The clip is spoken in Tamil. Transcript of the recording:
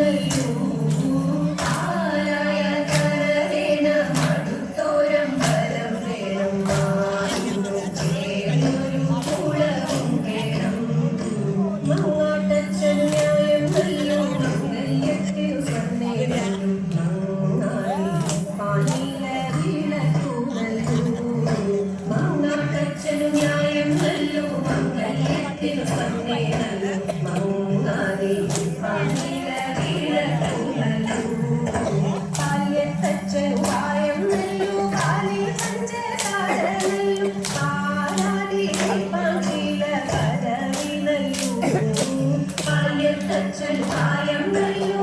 Brasil. சற்று காயம் கையோ